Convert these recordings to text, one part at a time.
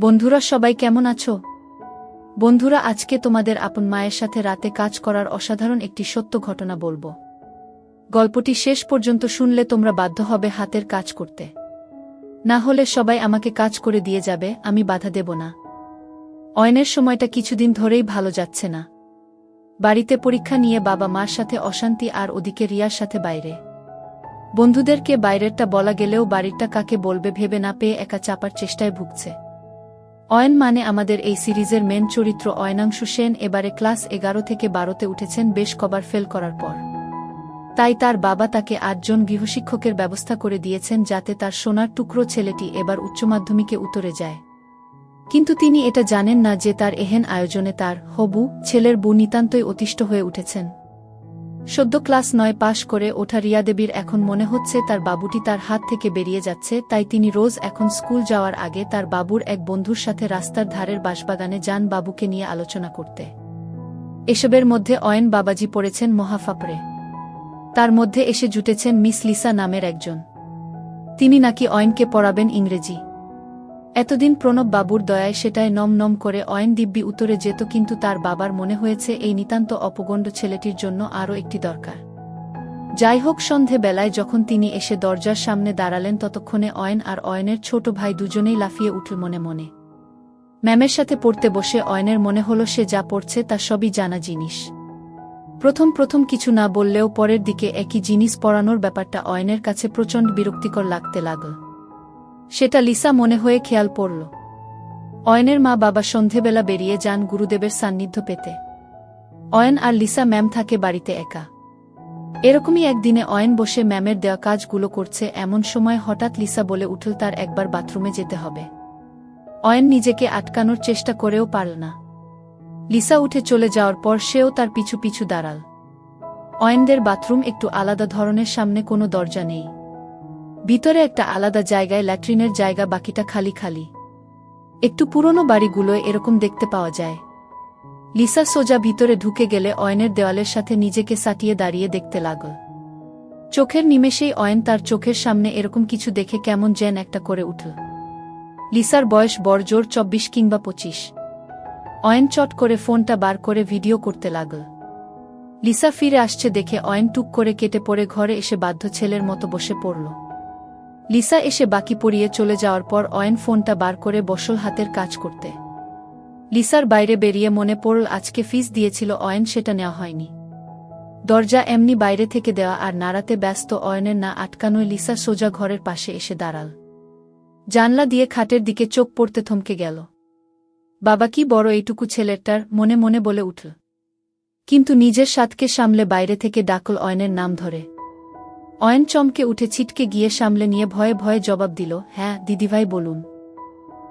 বন্ধুরা সবাই কেমন আছো? বন্ধুরা, আজকে তোমাদের আপন মায়ের সাথে রাতে কাজ করার অসাধারণ একটি সত্য ঘটনা বলব। গল্পটি শেষ পর্যন্ত শুনলে তোমরা বাধ্য হবে হাতের কাজ করতে। না হলে সবাই আমাকে কাজ করে দিয়ে যাবে, আমি বাধা দেব না। অয়নের সময়টা কিছুদিন ধরেই ভালো যাচ্ছে না। বাড়িতে পরীক্ষা নিয়ে বাবা মার সাথে অশান্তি আর ওদিকে রিয়ার সাথে বাইরে। বন্ধুদেরকে বাইরেরটা বলা গেলেও বাড়িরটা কাকে বলবে ভেবে না পেয়ে একা চাপার চেষ্টায় ভুগছে। অয়ন মানে আমাদের এই সিরিজের মেন চরিত্র অয়নাংশু সেন এবারে ক্লাস এগারো থেকে বারোতে উঠেছেন বেশ কবার ফেল করার পর। তাই তার বাবা তাকে আটজন গৃহশিক্ষকের ব্যবস্থা করে দিয়েছেন যাতে তার সোনার টুকরো ছেলেটি এবার উচ্চমাধ্যমিকে উতরে যায়। কিন্তু তিনি এটা জানেন না যে তার এহেন আয়োজনে তার হবু, ছেলের বউ নিতান্তই অতিষ্ঠ হয়ে উঠেছেন। সদ্য ক্লাস নয় পাশ করে ওঠা রিয়া দেবীর এখন মনে হচ্ছে তার বাবুটি তার হাত থেকে বেরিয়ে যাচ্ছে, তাই তিনি রোজ এখন স্কুল যাওয়ার আগে তার বাবুর এক বন্ধুর সাথে রাস্তার ধারের বাসবাগানে যান বাবুকে নিয়ে আলোচনা করতে। এসবের মধ্যে অয়েন বাবাজি পড়েছেন মহাফাপড়ে। তার মধ্যে এসে জুটেছেন মিস লিসা নামের একজন। তিনি নাকি অয়েনকে পড়াবেন ইংরেজি। এতদিন প্রণব বাবুর দয়ায় সেটায় নম নম করে অয়ন দিব্যি উত্তরে যেত, কিন্তু তার বাবার মনে হয়েছে এই নিতান্ত অপগণ্ড ছেলেটির জন্য আরও একটি দরকার। যাই হোক সন্ধে বেলায় যখন তিনি এসে দরজার সামনে দাঁড়ালেন, ততক্ষণে অয়ন আর অয়নের ছোট ভাই দুজনেই লাফিয়ে উঠল মনে মনে। ম্যামের সাথে পড়তে বসে অয়নের মনে হলো সে যা পড়ছে তা সবই জানা জিনিস। প্রথম প্রথম কিছু না বললেও পরের দিকে একই জিনিস পড়ানোর ব্যাপারটা অয়নের কাছে প্রচণ্ড বিরক্তিকর লাগতে লাগল। সেটা লিসা মনে হয়ে খেয়াল পড়ল। অয়নের মা বাবা সন্ধেবেলা বেরিয়ে যান গুরুদেবের সান্নিধ্য পেতে। অয়ন আর লিসা ম্যাম থাকে বাড়িতে একা। এরকমই একদিনে অয়ন বসে ম্যামের দেওয়া কাজগুলো করছে এমন সময় হঠাৎ লিসা বলে উঠল, তার একবার বাথরুমে যেতে হবে। অয়ন নিজেকে আটকানোর চেষ্টা করেও পারল না। লিসা উঠে চলে যাওয়ার পর সেও তার পিছু পিছু দাঁড়াল। অয়নদের বাথরুম একটু আলাদা ধরনের, সামনে কোনো দরজা নেই। ভিতরে একটা আলাদা জায়গায় ল্যাট্রিনের জায়গা বাকিটা খালি খালি। একটু পুরনো বাড়িগুলোয় এরকম দেখতে পাওয়া যায়। লিসা সোজা ভিতরে ঢুকে গেলে অয়নের দেওয়ালের সাথে নিজেকে সাটিয়ে দাঁড়িয়ে দেখতে লাগল। চোখের নিমেষেই অয়ন তার চোখের সামনে এরকম কিছু দেখে কেমন যেন একটা করে উঠল। লিসার বয়স বড়জোর চব্বিশ কিংবা পঁচিশ। অয়ন চট করে ফোনটা বার করে ভিডিও করতে লাগল। লিসা ফিরে আসছে দেখে অয়ন টুক করে কেটে পড়ে ঘরে এসে বাধ্য ছেলের মতো বসে পড়ল। লিসা এসে বাকি পড়িয়ে চলে যাওয়ার পর অয়েন ফোনটা বার করে বসল হাতের কাজ করতে। লিসার বাইরে বেরিয়ে মনে পড়ল আজকে ফিস দিয়েছিল অয়েন, সেটা নেওয়া হয়নি। দরজা এমনি বাইরে থেকে দেওয়া আর নাড়াতে ব্যস্ত অয়নের না আটকানোয় লিসা সোজা ঘরের পাশে এসে দাঁড়াল। জানলা দিয়ে খাটের দিকে চোখ পড়তে থমকে গেল। বাবা কি বড় এইটুকু ছেলেটার, মনে মনে বলে উঠল। কিন্তু নিজের সাতকে সামলে বাইরে থেকে ডাকল অয়নের নাম ধরে। অয়ন চমকে উঠে ছিটকে গিয়ে সামলে নিয়ে ভয়ে ভয়ে জবাব দিল হ্যাঁ দিদিভাই, বলুন।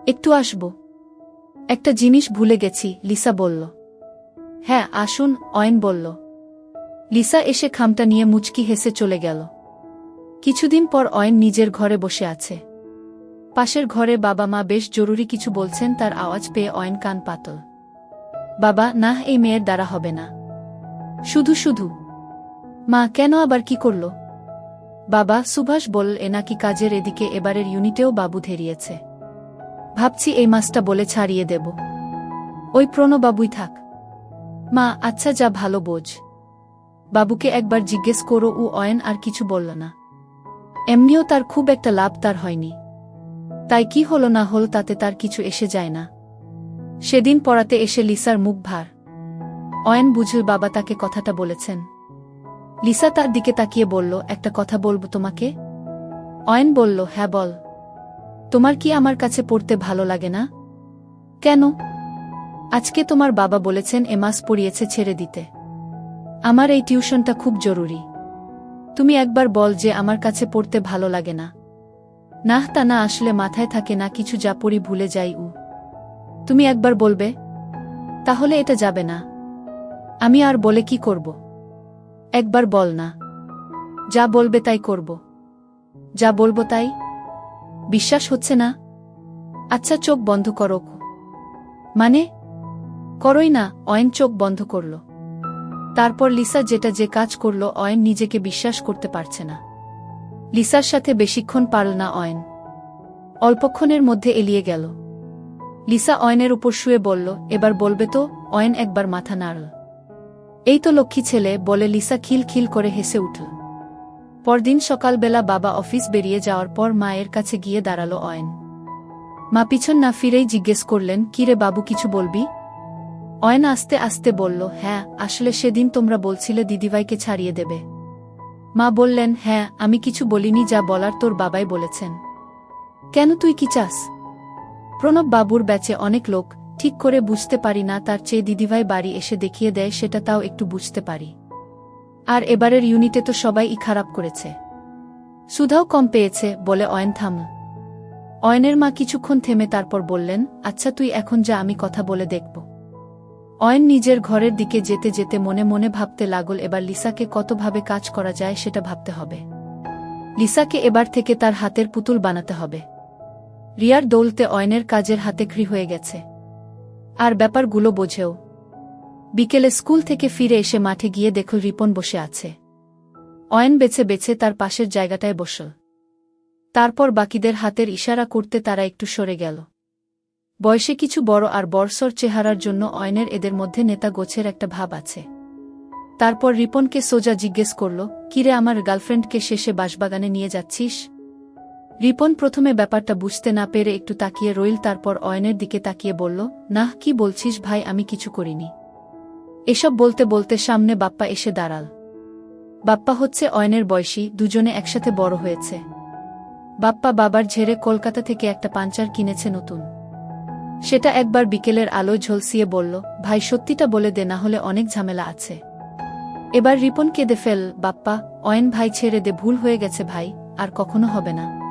একটু আসব। একটা জিনিস ভুলে গেছি, লিসা বলল। হ্যাঁ আসুন, অয়ন বলল। লিসা এসে খামটা নিয়ে মুচকি হেসে চলে গেল। কিছুদিন পর অয়ন নিজের ঘরে বসে আছে। পাশের ঘরে বাবা মা বেশ জরুরি কিছু বলছেন, তার আওয়াজ পেয়ে অয়ন কান পাতল। বাবা, না, এই মেয়ের দ্বারা হবে না। শুধু শুধু। মা, কেন আবার কি করল? বাবা সুভাষ বলল, এ নাকি কাজের এদিকে এবারের ইউনিটেও বাবু ধেরিয়েছে। ভাবছি এই মাসটা বলে ছাড়িয়ে দেব। ওই প্রণবাবুই থাক। মা আচ্ছা যা ভালো বোঝ। বাবুকে একবার জিজ্ঞেস করো, ও অয়ন আর কিছু বলল না। এমনিও তার খুব একটা লাভ তার হয়নি। তাই কি হল না হল তাতে তার কিছু এসে যায় না। সেদিন পড়াতে এসে লিসার মুখ ভার। অয়ন বুঝল বাবা তাকে কথাটা বলেছেন। লিসা তার দিকে তাকিয়ে বলল, একটা কথা বলব তোমাকে? অয়েন বলল হ্যাঁ বল। তোমার কি আমার কাছে পড়তে ভালো লাগে না? কেন? আজকে তোমার বাবা বলেছেন এ মাস পড়িয়েছে ছেড়ে দিতে। আমার এই টিউশনটা খুব জরুরি। তুমি একবার বল যে আমার কাছে পড়তে ভালো লাগে না। নাহ, তা না আসলে মাথায় থাকে না, কিছু যা পড়ি ভুলে যাই, উ। তুমি একবার বলবে? তাহলে এটা যাবে না। আমি আর বলে কি করব? একবার বল না। যা বলবে তাই করব। যা বলব তাই? বিশ্বাস হচ্ছে না? আচ্ছা চোখ বন্ধ করো মানে? করই না, অয়েন চোখ বন্ধ করল। তারপর লিসা যেটা যে কাজ করল, অয়েন নিজেকে বিশ্বাস করতে পারছে না। লিসার সাথে বেশিক্ষণ পারল না অয়েন। অল্পক্ষণের মধ্যে এলিয়ে গেল। লিসা অয়নের উপর শুয়ে বলল, এবার বলবে তো? অয়েন একবার মাথা নাড়ল। এই তো লক্ষ্মী ছেলে, বলে লিসা খিল খিল করে হেসে উঠল। পরদিন সকালবেলা বাবা অফিস বেরিয়ে যাওয়ার পর মায়ের কাছে গিয়ে দাঁড়াল অয়ন। মা পিছন না ফিরেই জিজ্ঞেস করলেন কিরে বাবু, কিছু বলবি? অয়ন আস্তে আস্তে বলল হ্যাঁ আসলে সেদিন তোমরা বলছিলে দিদিভাইকে ছাড়িয়ে দেবে। মা বললেন হ্যাঁ আমি কিছু বলিনি, যা বলার তোর বাবাই বলেছেন। কেন তুই কি চাস? প্রণব বাবুর ব্যাচে অনেক লোক ঠিক করে বুঝতে পারি না, তার চেয়ে দিদিভাই বাড়ি এসে দেখিয়ে দেয়, সেটা তাও একটু বুঝতে পারি। আর এবারের ইউনিটে তো সবাই ই খারাপ করেছে। সুধাও কম পেয়েছে, বলে অয়ন থাম। অয়নের মা কিছুক্ষণ থেমে তারপর বললেন আচ্ছা তুই এখন যা, আমি কথা বলে দেখব। অয়ন নিজের ঘরের দিকে যেতে যেতে মনে মনে ভাবতে লাগল, এবার লিসাকে কতভাবে কাজ করা যায় সেটা ভাবতে হবে। লিসাকে এবার থেকে তার হাতের পুতুল বানাতে হবে। রিয়ার দৌলতে অয়নের কাজের হাতে ক্রি হয়ে গেছে। আর ব্যাপারগুলো বোঝেও। বিকেলে স্কুল থেকে ফিরে এসে মাঠে গিয়ে দেখল রিপন বসে আছে। অয়ন বেছে বেছে তার পাশের জায়গাটায় বসল। তারপর বাকিদের হাতের ইশারা করতে তারা একটু সরে গেল। বয়সে কিছু বড় আর বর্ষর চেহারার জন্য অয়নের এদের মধ্যে নেতা গোছের একটা ভাব আছে। তারপর রিপনকে সোজা জিজ্ঞেস করল, কিরে আমার গার্লফ্রেন্ডকে শেষে বাসবাগানে নিয়ে যাচ্ছিস? রিপন প্রথমে ব্যাপারটা বুঝতে না পেরে একটু তাকিয়ে রইল তারপর অয়নের দিকে তাকিয়ে বলল নাহ কি বলছিস ভাই, আমি কিছু করিনি। এসব বলতে বলতে সামনে বাপ্পা এসে দাঁড়াল। বাপ্পা হচ্ছে অয়নের বয়সী, দুজনে একসাথে বড় হয়েছে। বাপ্পা বাবার ঝেড়ে কলকাতা থেকে একটা পাঞ্চার কিনেছে নতুন। সেটা একবার বিকেলের আলোয় ঝলসিয়ে বলল, ভাই, সত্যিটা বলে দে, না হলে অনেক ঝামেলা আছে। এবার রিপন কেঁদে ফেল, বাপ্পা, অয়ন ভাই ছেড়ে দে, ভুল হয়ে গেছে ভাই, আর কখনো হবে না।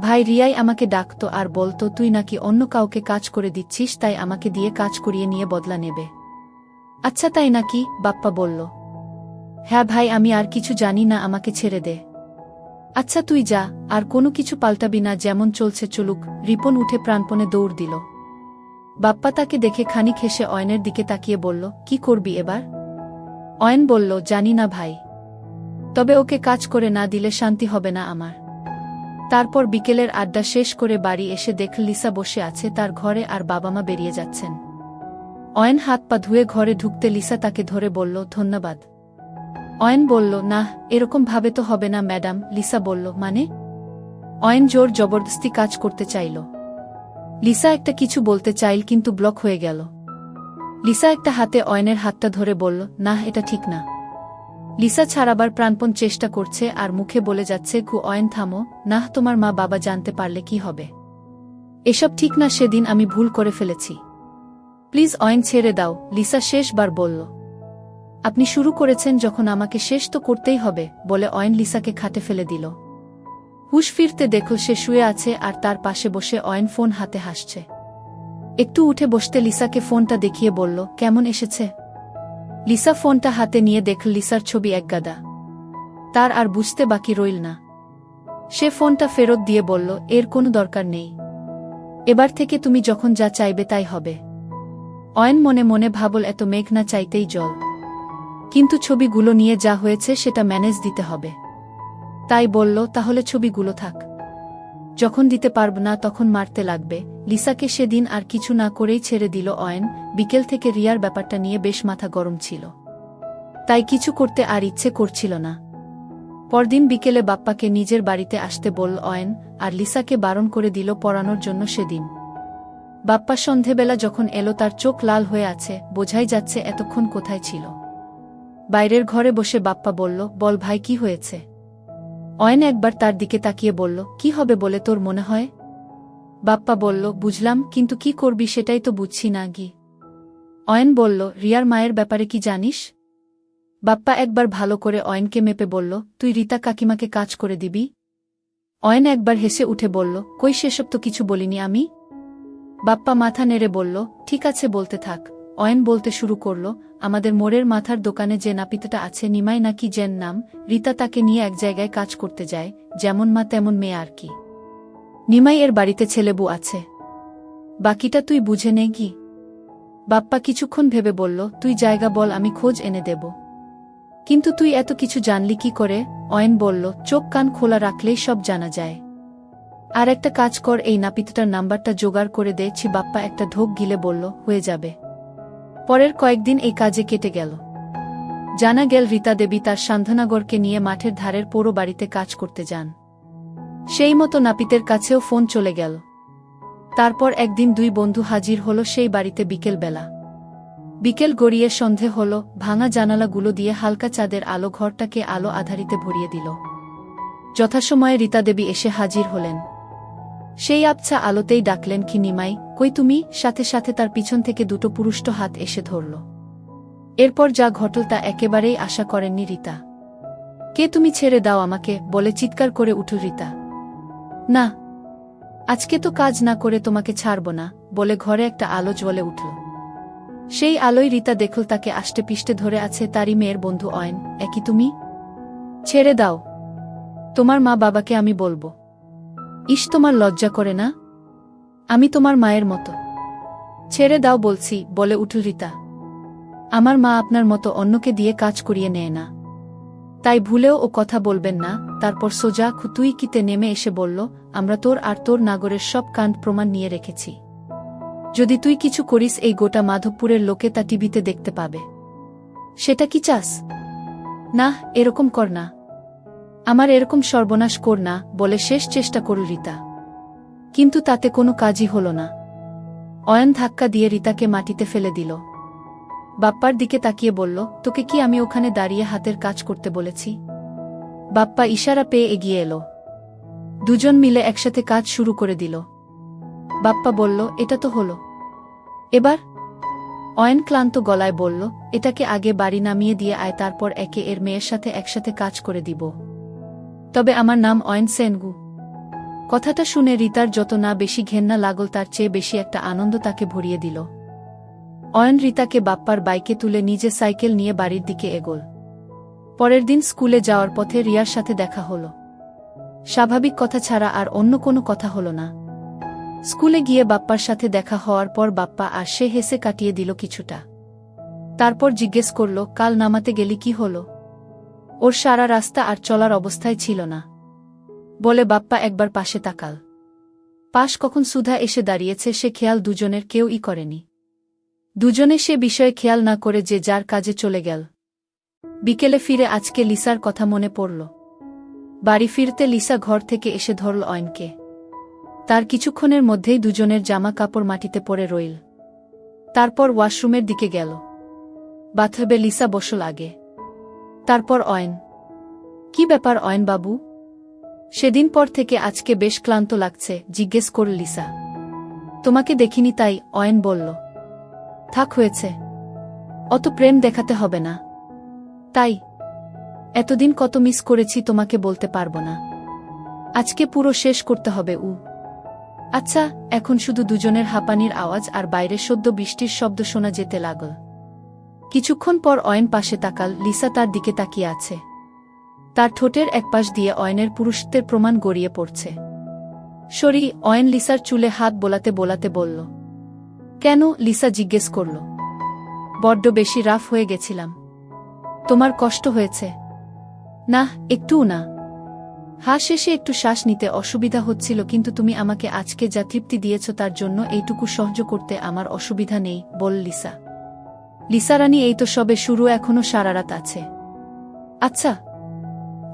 ভাই রিয়াই আমাকে ডাকত আর বলতো, তুই নাকি অন্য কাউকে কাজ করে দিচ্ছিস, তাই আমাকে দিয়ে কাজ করিয়ে নিয়ে বদলা নেবে। আচ্ছা তাই নাকি? বাপ্পা বলল। হ্যাঁ ভাই, আমি আর কিছু জানি না, আমাকে ছেড়ে দে। আচ্ছা তুই যা, আর কোনো কিছু পাল্টাবি না, যেমন চলছে চলুক, রিপন উঠে প্রাণপণে দৌড় দিল। বাপ্পা তাকে দেখে খানিক হেসে অয়নের দিকে তাকিয়ে বলল, কি করবি এবার? অয়ন বলল, জানি না ভাই। তবে ওকে কাজ করে না দিলে শান্তি হবে না আমার। তারপর বিকেলের আড্ডা শেষ করে বাড়ি এসে দেখল লিসা বসে আছে তার ঘরে আর বাবা মা বেরিয়ে যাচ্ছেন। অয়ন হাত পা ধুয়ে ঘরে ঢুকতে লিসা তাকে ধরে বলল, ধন্যবাদ। অয়ন বলল, না, এরকম ভাবে তো হবে না, ম্যাডাম। লিসা বলল মানে? অয়ন জোর জবরদস্তি কাজ করতে চাইল। লিসা একটা কিছু বলতে চাইল কিন্তু ব্লক হয়ে গেল। লিসা একটা হাতে অয়নের হাতটা ধরে বলল, না, এটা ঠিক না। লিসা ছাড়াবার প্রাণপণ চেষ্টা করছে আর মুখে বলে যাচ্ছে কু অয়েন, থামো। নাহ, তোমার মা বাবা জানতে পারলে কি হবে? এসব ঠিক না, সেদিন আমি ভুল করে ফেলেছি। প্লিজ, অয়েন, ছেড়ে দাও। লিসা শেষবার বলল। আপনি শুরু করেছেন যখন আমাকে শেষ তো করতেই হবে, বলে অয়েন লিসাকে খাটে ফেলে দিল। হুশ ফিরতে দেখো, সে শুয়ে আছে আর তার পাশে বসে অয়েন ফোন হাতে হাসছে। একটু উঠে বসতে লিসাকে ফোনটা দেখিয়ে বলল, কেমন এসেছে? লিসা ফোনটা হাতে নিয়ে দেখল লিসার ছবি একগাদা তার আর বুঝতে বাকি রইল না। সে ফোনটা ফেরত দিয়ে বলল, এর কোনো দরকার নেই। এবার থেকে তুমি যখন যা চাইবে তাই হবে অয়ন মনে মনে ভাবল, এত মেঘ না চাইতেই জল। কিন্তু ছবিগুলো নিয়ে যা হয়েছে সেটা ম্যানেজ দিতে হবে তাই বলল, তাহলে ছবিগুলো থাক। যখন দিতে পারব না তখন মারতে লাগবে। লিসাকে সেদিন আর কিছু না করেই ছেড়ে দিল অয়েন। বিকেল থেকে রিয়ার ব্যাপারটা নিয়ে বেশ মাথা গরম ছিল। তাই কিছু করতে আর ইচ্ছে করছিল না। পরদিন বিকেলে বাপ্পাকে নিজের বাড়িতে আসতে বলল অয়েন আর লিসাকে বারণ করে দিল পড়ানোর জন্য সেদিন। বাপ্পা সন্ধেবেলা যখন এলো তার চোখ লাল হয়ে আছে, বোঝাই যাচ্ছে এতক্ষণ কোথায় ছিল। বাইরের ঘরে বসে বাপ্পা বলল, বল ভাই, কি হয়েছে? অয়ন একবার তার দিকে তাকিয়ে বলল, কি হবে বলে তোর মনে হয়? বাপ্পা বলল, বুঝলাম, কিন্তু কি করবি সেটাই তো বুঝছি না, গি। অয়ন বলল, রিয়ার মায়ের ব্যাপারে কি জানিস? বাপ্পা একবার ভালো করে অয়নকে মেপে বলল, তুই রীতা কাকিমাকে কাজ করে দিবি? অয়ন একবার হেসে উঠে বলল, কই সেসব তো কিছু বলিনি আমি? বাপ্পা মাথা নেড়ে বলল, ঠিক আছে, বলতে থাক। অয়ন বলতে শুরু করল, আমাদের মোড়ের মাথার দোকানে যে নাপিতটা আছে, নিমাই নাকি জেন নাম, রীতা তাকে নিয়ে এক জায়গায় কাজ করতে যায়, যেমন মা তেমন মেয়ে আর কি। নিমাই এর বাড়িতে ছেলেবু আছে। বাকিটা তুই বুঝে নে কি বাপ্পা কিছুক্ষণ ভেবে বলল, তুই জায়গা বল, আমি খোঁজ এনে দেব। কিন্তু তুই এত কিছু জানলি কি করে? অয়ন বলল, চোখ কান খোলা রাখলেই সব জানা যায়। আর একটা কাজ কর, এই নাপিতটার নাম্বারটা জোগাড় করে দে, ছি বাপ্পা একটা ঢোক গিলে বলল, হয়ে যাবে। পরের কয়েকদিন এই কাজে কেটে গেল। জানা গেল রীতা দেবী তার সান্ধ্যানগরকে নিয়ে মাঠের ধারের পোড়ো বাড়িতে কাজ করতে যান। সেই মতো নাপিতের কাছেও ফোন চলে গেল। তারপর একদিন দুই বন্ধু হাজির হল সেই বাড়িতে বিকেলবেলা। বিকেল গড়িয়ে সন্ধে হল, ভাঙা জানালাগুলো দিয়ে হালকা চাঁদের আলো ঘরটাকে আলো আধারিতে ভরিয়ে দিল। যথাসময়ে রীতা দেবী এসে হাজির হলেন। সেই আবছা আলোতেই ডাকলেন কি নিমাই, কই তুমি? সাথে সাথে তার পিছন থেকে দুটো পুরুষ্ট হাত এসে ধরল। এরপর যা ঘটল তা একেবারেই আশা করেননি রীতা। কে তুমি ছেড়ে দাও আমাকে, বলে চিৎকার করে উঠল রীতা। না। আজকে তো কাজ না করে তোমাকে ছাড়ব না, বলে ঘরে একটা আলো জ্বলে উঠল। সেই আলোয় রীতা দেখল তাকে আষ্টে পিষ্টে ধরে আছে তারই মেয়ের বন্ধু অয়ন একই তুমি? ছেড়ে দাও। তোমার মা বাবাকে আমি বলব। ইস, তোমার লজ্জা করে না? আমি তোমার মায়ের মতো। ছেড়ে দাও বলছি, বলে উঠল রীতা। আমার মা আপনার মতো অন্যকে দিয়ে কাজ করিয়ে নেয় না। তাই ভুলেও ও কথা বলবেন না, তারপর সোজা খুতুই কিতে নেমে এসে বলল, আমরা তোর আর তোর নাগরের সব কাণ্ড প্রমাণ নিয়ে রেখেছি। যদি তুই কিছু করিস, এই গোটা মাধবপুরের লোকে তা টিভিতে দেখতে পাবে। সেটা কি চাস? না এরকম কর না। আমার এরকম সর্বনাশ কর না, বলে শেষ চেষ্টা করল রীতা। কিন্তু তাতে কোনো কাজই হল না। অয়ন ধাক্কা দিয়ে রীতাকে মাটিতে ফেলে দিল। বাপ্পার দিকে তাকিয়ে বলল, তোকে কি আমি ওখানে দাঁড়িয়ে হাতের কাজ করতে বলেছি? বাপ্পা ইশারা পেয়ে এগিয়ে এলো। দুজন মিলে একসাথে কাজ শুরু করে দিল। বাপ্পা বলল, এটা তো হলো। এবার অয়ন ক্লান্ত গলায় বলল, এটাকে আগে বাড়ি নামিয়ে দিয়ে আয়, তারপর একে এর মেয়ের সাথে একসাথে কাজ করে দিব। তবে আমার নাম অয়েন সেনগু। কথাটা শুনে রিতার যত না বেশি ঘেন্না লাগল, তার চেয়ে বেশি একটা আনন্দ তাকে ভরিয়ে দিল। অয়ন রিতাকে বাপ্পার বাইকে তুলে নিজে সাইকেল নিয়ে বাড়ির দিকে এগোল। পরের দিন স্কুলে যাওয়ার পথে রিয়ার সাথে দেখা হল। স্বাভাবিক কথা ছাড়া আর অন্য কোনো কথা হল না। স্কুলে গিয়ে বাপ্পার সাথে দেখা হওয়ার পর বাপ্পা আর সে হেসে কাটিয়ে দিল কিছুটা। তারপর জিজ্ঞেস করল, কাল নামাতে গেলি কি হল? ওর সারা রাস্তা আর চলার অবস্থায় ছিল না। বলে বাপ্পা একবার পাশে তাকাল। পাশ কখন সুধা এসে দাঁড়িয়েছে সে খেয়াল দুজনের কেউই করেনি। দুজনে সে বিষয়ে খেয়াল না করে যে যার কাজে চলে গেল। বিকেলে ফিরে আজকে লিসার কথা মনে পড়ল। বাড়ি ফিরতে লিসা ঘর থেকে এসে ধরল অয়নকে। তার কিছুক্ষণের মধ্যেই দুজনের জামা কাপড় মাটিতে পড়ে রইল। তারপর ওয়াশরুমের দিকে গেল। বাথবে লিসা বসল আগে। তারপর অয়ন। কি ব্যাপার অয়ন বাবু? সেদিন পর থেকে আজকে বেশ ক্লান্ত লাগছে, জিজ্ঞেস করল লিসা। তোমাকে দেখিনি তাই অয়ন বলল। থাক হয়েছে। অত প্রেম দেখাতে হবে না। তাই। এতদিন কত মিস করেছি তোমাকে বলতে পারব না। আজকে পুরো শেষ করতে হবে, উ। আচ্ছা এখন শুধু দুজনের হাঁপানির আওয়াজ আর বাইরে সদ্য বৃষ্টির শব্দ শোনা যেতে লাগল। কিছুক্ষণ পর অয়ন পাশে তাকাল, লিসা তার দিকে তাকিয়ে আছে। তার ঠোঁটের একপাশ দিয়ে অয়নের পুরুষত্বের প্রমাণ গড়িয়ে পড়ছে। শরী অয়ন লিসার চুলে হাত বোলাতে বোলাতে বলল, কেন? লিসা জিজ্ঞেস করল। বড্ড বেশি রাফ হয়ে গেছিলাম। তোমার কষ্ট হয়েছে? না, একটুও না। হা, শেষে একটু শ্বাস নিতে অসুবিধা হচ্ছিল, কিন্তু তুমি আমাকে আজকে যা তৃপ্তি দিয়েছ তার জন্য এইটুকু সহ্য করতে আমার অসুবিধা নেই, বল লিসা। লিসা রানী এই তো সবে শুরু, এখনও সারারাত আছে। আচ্ছা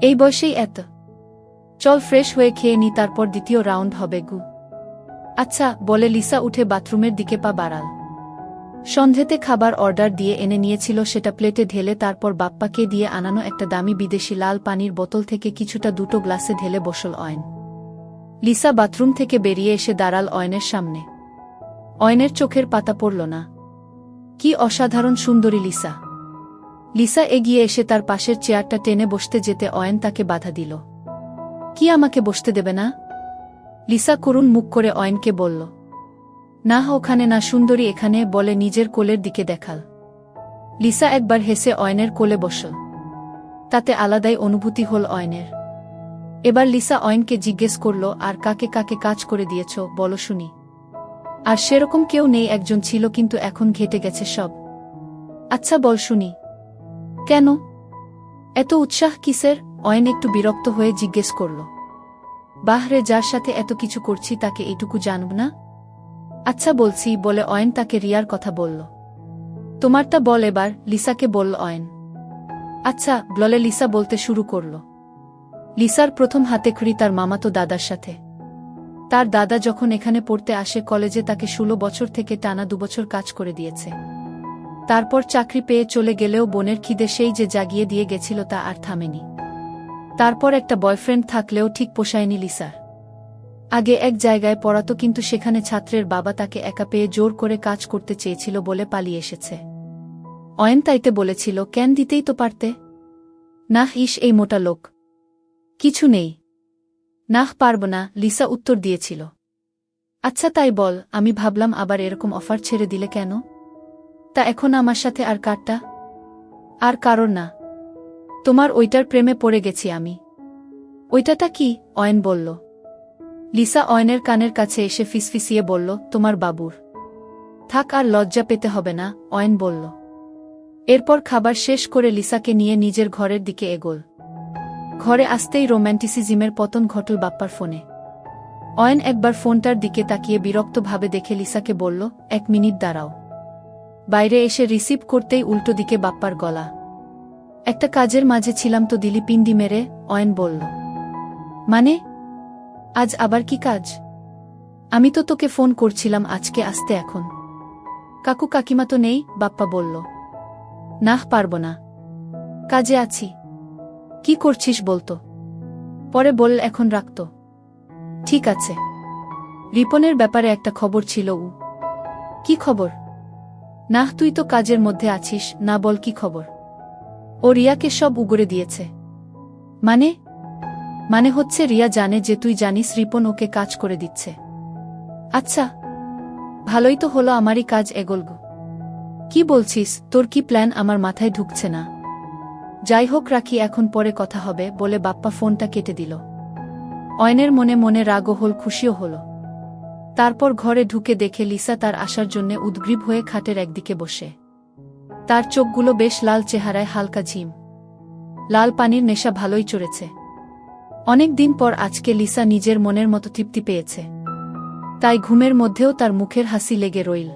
এই বয়সেই এত। চল ফ্রেশ হয়ে খেয়ে নি, তারপর দ্বিতীয় রাউন্ড হবে, গু। আচ্ছা বলে লিসা উঠে বাথরুমের দিকে পা বাড়াল। সন্ধেতে খাবার অর্ডার দিয়ে এনে নিয়েছিল, সেটা প্লেটে ঢেলে তারপর বাপ্পাকে দিয়ে আনানো একটা দামি বিদেশি লাল পানির বোতল থেকে কিছুটা দুটো গ্লাসে ঢেলে বসল অয়ন। লিসা বাথরুম থেকে বেরিয়ে এসে দাঁড়াল অয়নের সামনে। অয়নের চোখের পাতা পড়ল না। কি অসাধারণ সুন্দরী লিসা। লিসা এগিয়ে এসে তার পাশের চেয়ারটা টেনে বসতে যেতে অয়ন তাকে বাধা দিল। কি আমাকে বসতে দেবে না? লিসা করুণ মুখ করে অয়নকে বলল। না ওখানে না সুন্দরী এখানে বলে নিজের কোলের দিকে দেখাল। লিসা একবার হেসে অয়নের কোলে বসল। তাতে আলাদাই অনুভূতি হল অয়নের। এবার লিসা অয়নকে জিজ্ঞেস করল, আর কাকে কাকে কাজ করে দিয়েছ? বলো শুনি। আর সেরকম কেউ নেই একজন ছিল কিন্তু এখন ঘেটে গেছে সব। আচ্ছা বল শুনি। কেন? এত উৎসাহ কিসের? অয়েন একটু বিরক্ত হয়ে জিজ্ঞেস করল। বাহরে যার সাথে এত কিছু করছি তাকে এটুকু জানব না? আচ্ছা বলছি, বলে অয়েন তাকে রিয়ার কথা বলল। তোমারটা বল এবার, লিসাকে বলল অয়েন। আচ্ছা বলে লিসা বলতে শুরু করল। লিসার প্রথম হাতে খড়ি তার মামাতো দাদার সাথে। তার দাদা যখন এখানে পড়তে আসে কলেজে তাকে ষোলো বছর থেকে টানা দুবছর কাজ করে দিয়েছে। তারপর চাকরি পেয়ে চলে গেলেও বোনের খিদে সেই যে জাগিয়ে দিয়ে গেছিল তা আর থামেনি। তারপর একটা বয়ফ্রেন্ড থাকলেও ঠিক পোষায়নি লিসার আগে এক জায়গায় পড়াতো কিন্তু সেখানে ছাত্রের বাবা তাকে একা পেয়ে জোর করে কাজ করতে চেয়েছিল বলে পালিয়ে এসেছে। অয়েন তাইতে বলেছিল ক্যান দিতেই তো পারতে? নাহ, ইস, এই মোটা লোক। কিছু নেই। নাহ, পারব না, লিসা উত্তর দিয়েছিল। আচ্ছা তাই বল, আমি ভাবলাম আবার এরকম অফার ছেড়ে দিলে কেন? তা এখন আমার সাথে আর কারটা? আর কারণ না। তোমার ওইটার প্রেমে পড়ে গেছি আমি। ওইটাটা কি? অয়ন বলল। লিসা অয়নের কানের কাছে এসে ফিসফিসিয়ে বলল, তোমার বাবুর। থাক, আর লজ্জা পেতে হবে না, অয়ন বলল। এরপর খাবার শেষ করে লিসাকে নিয়ে নিজের ঘরের দিকে এগোল। ঘরে আসতেই রোম্যান্টিসিজিমের পতন ঘটল বাপ্পার ফোনে। অয়ন একবার ফোনটার দিকে তাকিয়ে বিরক্তভাবে দেখে লিসাকে বলল, এক মিনিট দাঁড়াও। বাইরে এসে রিসিভ করতেই উল্টো দিকে বাপ্পার গলা। একটা কাজের মাঝে ছিলাম তো দিলি পিন্ডি মেরে, অয়ন বলল। মানে? আজ আবার কি কাজ? আমি তো তোকে ফোন করছিলাম আজকে আসতে এখন। কাকু কাকিমা তো নেই, বাপ্পা বলল। নাহ, পারব না। কাজে আছি। কি করছিস বলতো? পরে বল, এখন রাখত ঠিক আছে। রিপনের ব্যাপারে একটা খবর ছিল উ। কি খবর? নাহ, তুই তো কাজের মধ্যে আছিস, না বল কি খবর? ও রিয়াকে সব উগরে দিয়েছে। মানে? মানে হচ্ছে রিয়া জানে যে তুই জানিস রিপন ওকে কাজ করে দিচ্ছে। আচ্ছা। ভালোই তো হলো আমারই কাজ এগোলগ কি বলছিস? তোর কি প্ল্যান? আমার মাথায় ঢুকছে না। যাই হোক রাখি, এখন পরে কথা হবে, বলে বাপ্পা ফোনটা কেটে দিল। অয়নের মনে মনে রাগও হল, খুশিও হল। তারপর ঘরে ঢুকে দেখে লিসা তার আসার জন্যে উদ্গ্রীব হয়ে খাটের একদিকে বসে। তার চোখগুলো বেশ লাল চেহারায়, হালকা ঝিম। লাল পানির নেশা ভালোই চড়েছে। অনেক দিন পর আজকে লিসা নিজের মনের মতো তৃপ্তি পেয়েছে। তাই ঘুমের মধ্যেও তার মুখের হাসি লেগে রইল।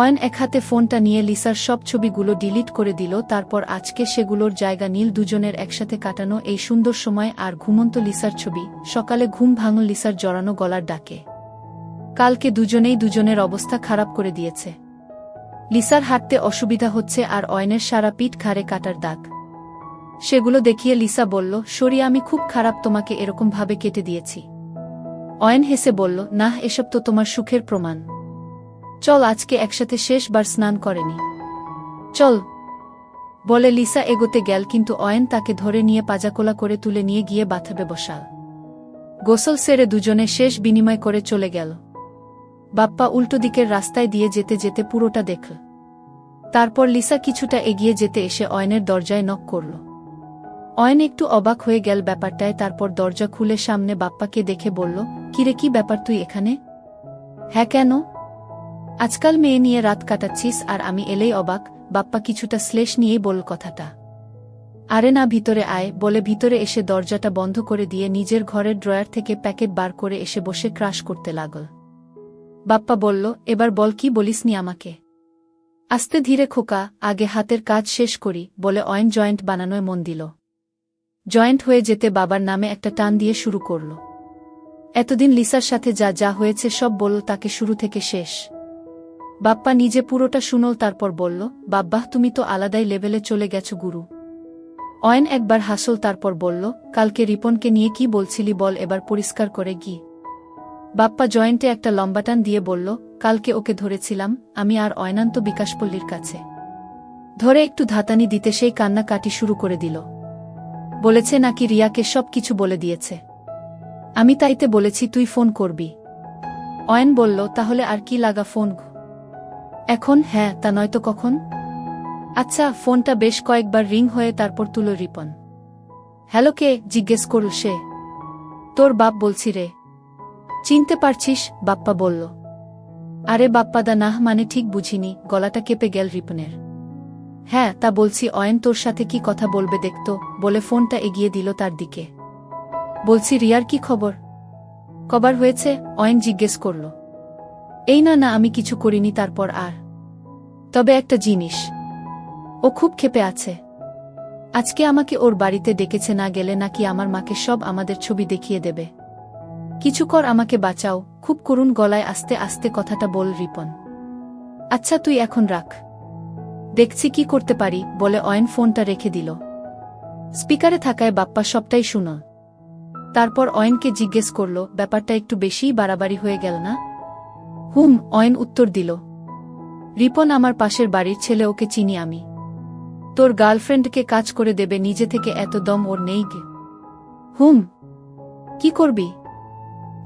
অয়ন এক হাতে ফোনটা নিয়ে লিসার সব ছবিগুলো ডিলিট করে দিল, তারপর আজকে সেগুলোর জায়গা নীল দুজনের একসাথে কাটানো এই সুন্দর সময় আর ঘুমন্ত লিসার ছবি, সকালে ঘুম ভাঙল লিসার জড়ানো গলার ডাকে। কালকে দুজনেই দুজনের অবস্থা খারাপ করে দিয়েছে। লিসার হাঁটতে অসুবিধা হচ্ছে আর অয়নের সারা পিঠ ঘাড়ে কাটার দাগ। সেগুলো দেখিয়ে লিসা বলল, সরি, আমি খুব খারাপ তোমাকে এরকমভাবে কেটে দিয়েছি। অয়ন হেসে বলল না এসব তো তোমার সুখের প্রমাণ। চল আজকে একসাথে শেষবার স্নান করেনি। চল। বলে লিসা এগোতে গেল, কিন্তু অয়েন তাকে ধরে নিয়ে পাজাকোলা করে তুলে নিয়ে গিয়ে বাথাবে বসাল। গোসল সেরে দুজনে শেষ বিনিময় করে চলে গেল। বাপ্পা উল্টো দিকের রাস্তায় দিয়ে যেতে যেতে পুরোটা দেখল। তারপর লিসা কিছুটা এগিয়ে যেতে এসে অয়নের দরজায় নক করল। অয়ন একটু অবাক হয়ে গেল ব্যাপারটায়, তারপর দরজা খুলে সামনে বাপ্পাকে দেখে বলল, কিরে, কি ব্যাপার তুই এখানে? হ্যাঁ কেন? আজকাল মেয়ে নিয়ে রাত কাটাচ্ছিস আর আমি এলেই অবাক, বাপ্পা কিছুটা শ্লেষ নিয়েই বলল কথাটা। আরে না, ভিতরে আয়, বলে ভিতরে এসে দরজাটা বন্ধ করে দিয়ে নিজের ঘরের ড্রয়ার থেকে প্যাকেট বার করে এসে বসে ক্রাশ করতে লাগল। বাপ্পা বলল, এবার বল কি বলিসনি আমাকে? আস্তে ধীরে খোকা, আগে হাতের কাজ শেষ করি, বলে অয়েন জয়েন্ট বানানোয় মন দিল। জয়েন্ট হয়ে যেতে বাবার নামে একটা টান দিয়ে শুরু করল। এতদিন লিসার সাথে যা যা হয়েছে সব বলল তাকে শুরু থেকে শেষ। বাপ্পা নিজে পুরোটা শুনল, তারপর বলল বাব্বাহ তুমি তো আলাদাই লেভেলে চলে গেছো, গুরু। অয়ন একবার হাসল, তারপর বলল, কালকে রিপনকে নিয়ে কি বলছিলি বল, এবার পরিষ্কার করে গি। বাপ্পা জয়েন্টে একটা লম্বাটান দিয়ে বলল, কালকে ওকে ধরেছিলাম, আমি আর অয়নান্ত বিকাশপল্লীর কাছে। ধরে একটু ধাতানি দিতে সেই কান্না কাটি শুরু করে দিল। বলেছে নাকি রিয়াকে সব কিছু বলে দিয়েছে। আমি তাইতে বলেছি, তুই ফোন করবি। অয়ন বলল, তাহলে আর কি লাগা ফোন এখন হ্যাঁ তা নয়তো কখন? আচ্ছা ফোনটা বেশ কয়েকবার রিং হয়ে তারপর তুলো রিপন। হ্যালো কে? জিজ্ঞেস করল সে। তোর বাপ বলছি রে। চিনতে পারছিস? বাপ্পা বলল। আরে বাপ্পাদা নাহ মানে ঠিক বুঝিনি, গলাটা কেঁপে গেল রিপনের। হ্যাঁ তা বলছি, অয়ন তোর সাথে কি কথা বলবে দেখত, বলে ফোনটা এগিয়ে দিল তার দিকে। বলছি, রিয়ার কি খবর? কবার হয়েছে? অয়েন জিজ্ঞেস করল। এই না না, আমি কিছু করিনি, তারপর আর। তবে একটা জিনিস, ও খুব ক্ষেপে আছে। আজকে আমাকে ওর বাড়িতে ডেকেছে, না গেলে নাকি আমার মাকে সব আমাদের ছবি দেখিয়ে দেবে। কিছু কর, আমাকে বাঁচাও, খুব করুণ গলায় আস্তে আস্তে কথাটা বল রিপন। আচ্ছা তুই এখন রাখ। দেখছি কি করতে পারি, বলে অয়েন ফোনটা রেখে দিল। স্পিকারে থাকায় বাপ্পা সবটাই শুন। তারপর অয়েনকে জিজ্ঞেস করল, ব্যাপারটা একটু বেশিই বাড়াবাড়ি হয়ে গেল না? হুম, অয়েন উত্তর দিল। রিপন আমার পাশের বাড়ির ছেলে, ওকে চিনি আমি। তোর গার্লফ্রেন্ডকে কাজ করে দেবে, নিজে থেকে এত দম ওর নেই গে। হুম। কি করবি?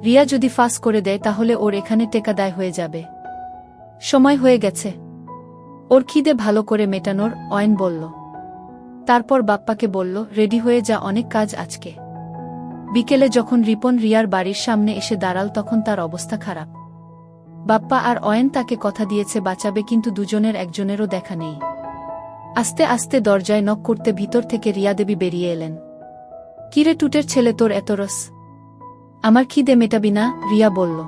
রিয়া যদি ফাঁস করে দেয়, তাহলে ওর এখানে টেকাদায় হয়ে যাবে। সময় হয়ে গেছে। ওর খিদে ভালো করে মেটানোর, অয়েন বলল। তারপর বাপ্পাকে বলল, রেডি হয়ে যা, অনেক কাজ আজকে। বিকেলে যখন রিপন রিয়ার বাড়ির সামনে এসে দাঁড়াল, তখন তার অবস্থা খারাপ। বাপ্পা আর অয়েন তাকে কথা দিয়েছে, বাঁচাবে কিন্তু দুজনের একজনেরও দেখা নেই। আস্তে আস্তে দরজায় নক করতে ভিতর থেকে রিয়া দেবী বেরিয়ে এলেন। কিরে টুটের ছেলে তোর এত রস? আমার খিদে মেটাবি না, রিয়া বলল।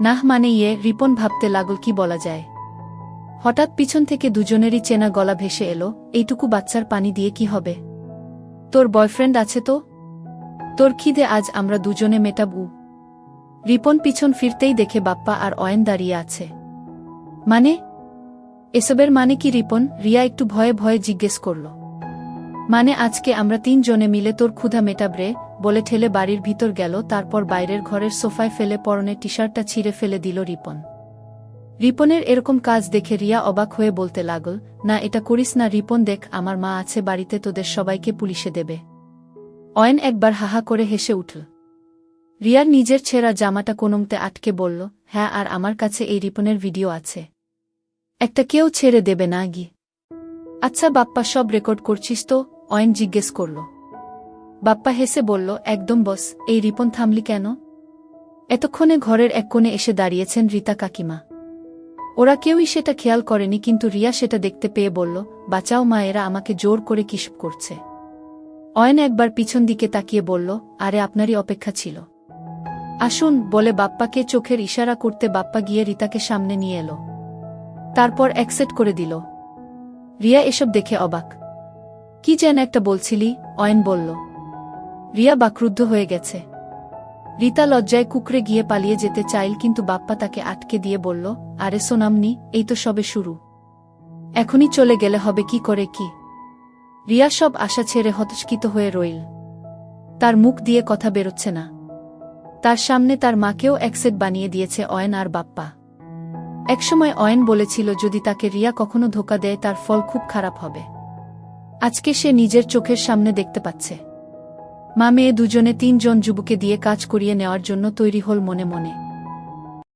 নাহ মানে ইয়ে রিপন ভাবতে লাগল কি বলা যায়? হঠাৎ পিছন থেকে দুজনেরই চেনা গলা ভেসে এলো, এইটুকু বাচ্চার পানি দিয়ে কি হবে? তোর বয়ফ্রেন্ড আছে তো? তোর খিদে আজ আমরা দুজনে মেটাবু। রিপন পিছন ফিরতেই দেখে বাপ্পা আর অয়েন দাঁড়িয়ে আছে। মানে? এসবের মানে কি রিপন? রিয়া একটু ভয়ে ভয়ে জিজ্ঞেস করল। মানে আজকে আমরা তিনজনে মিলে তোর ক্ষুধা মেটাবরে বলে ঠেলে বাড়ির ভিতর গেল, তারপর বাইরের ঘরের সোফায় ফেলে পরনে টি শার্টটা ছিঁড়ে ফেলে দিল রিপন। রিপনের এরকম কাজ দেখে রিয়া অবাক হয়ে বলতে লাগল, না, এটা করিস না রিপন, দেখ, আমার মা আছে বাড়িতে, তোদের সবাইকে পুলিশে দেবে। অয়েন একবার হাহা করে হেসে উঠল। রিয়ার নিজের ছেঁড়া জামাটা কোনমতে আটকে বলল হ্যাঁ আর আমার কাছে এই রিপনের ভিডিও আছে। একটা কেউ ছেড়ে দেবে না, গি। আচ্ছা বাপ্পা, সব রেকর্ড করছিস তো? অয়েন জিজ্ঞেস করল। বাপ্পা হেসে বলল, একদম, বস, এই রিপন থামলি কেন? এতক্ষণে ঘরের এক কোণে এসে দাঁড়িয়েছেন রীতা কাকিমা। ওরা কেউই সেটা খেয়াল করেনি, কিন্তু রিয়া সেটা দেখতে পেয়ে বলল, বাঁচাও মায়েরা আমাকে জোর করে কিসব করছে। অয়ন একবার পিছন দিকে তাকিয়ে বলল, আরে, আপনারই অপেক্ষা ছিল। আসুন, বলে বাপ্পাকে চোখের ইশারা করতে বাপ্পা গিয়ে রিতাকে সামনে নিয়ে এলো। তারপর অ্যাকসেপ্ট করে দিল। রিয়া এসব দেখে অবাক। কি যেন একটা বলছিলি, অয়ন বলল। রিয়া বাক্রুদ্ধ হয়ে গেছে। রিতা লজ্জায় কুকরে গিয়ে পালিয়ে যেতে চাইল, কিন্তু বাপ্পা তাকে আটকে দিয়ে বলল, আরে সোনামনি এই তো সবে শুরু। এখনই চলে গেলে হবে কি করে কি? রিয়া সব আশা ছেড়ে হতস্কিত হয়ে রইল। তার মুখ দিয়ে কথা বেরোচ্ছে না। তার সামনে তার মাকেও একসেট বানিয়ে দিয়েছে অয়েন আর বাপ্পা। একসময় অয়েন বলেছিল, যদি তাকে রিয়া কখনো ধোকা দেয়, তার ফল খুব খারাপ হবে। আজকে সে নিজের চোখের সামনে দেখতে পাচ্ছে। মা মেয়ে দুজনে তিনজন যুবকে দিয়ে কাজ করিয়ে নেওয়ার জন্য তৈরি হল মনে মনে।